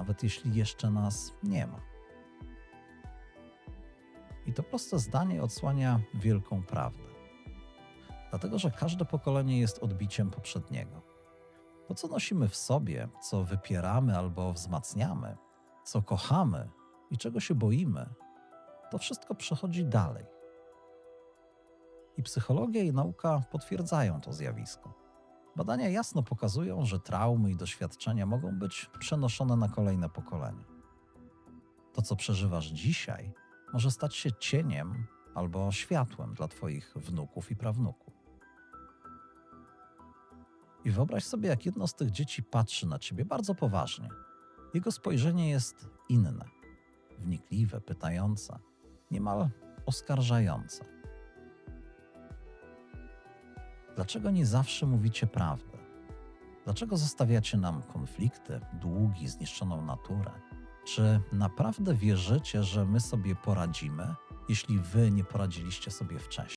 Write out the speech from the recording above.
nawet jeśli jeszcze nas nie ma. I to proste zdanie odsłania wielką prawdę. Dlatego, że każde pokolenie jest odbiciem poprzedniego. To, co nosimy w sobie, co wypieramy albo wzmacniamy, co kochamy i czego się boimy, to wszystko przechodzi dalej. I psychologia i nauka potwierdzają to zjawisko. Badania jasno pokazują, że traumy i doświadczenia mogą być przenoszone na kolejne pokolenia. To, co przeżywasz dzisiaj, może stać się cieniem albo światłem dla Twoich wnuków i prawnuków. I wyobraź sobie, jak jedno z tych dzieci patrzy na Ciebie bardzo poważnie. Jego spojrzenie jest inne, wnikliwe, pytające, niemal oskarżające. Dlaczego nie zawsze mówicie prawdę? Dlaczego zostawiacie nam konflikty, długi, zniszczoną naturę? Czy naprawdę wierzycie, że my sobie poradzimy, jeśli wy nie poradziliście sobie wcześniej?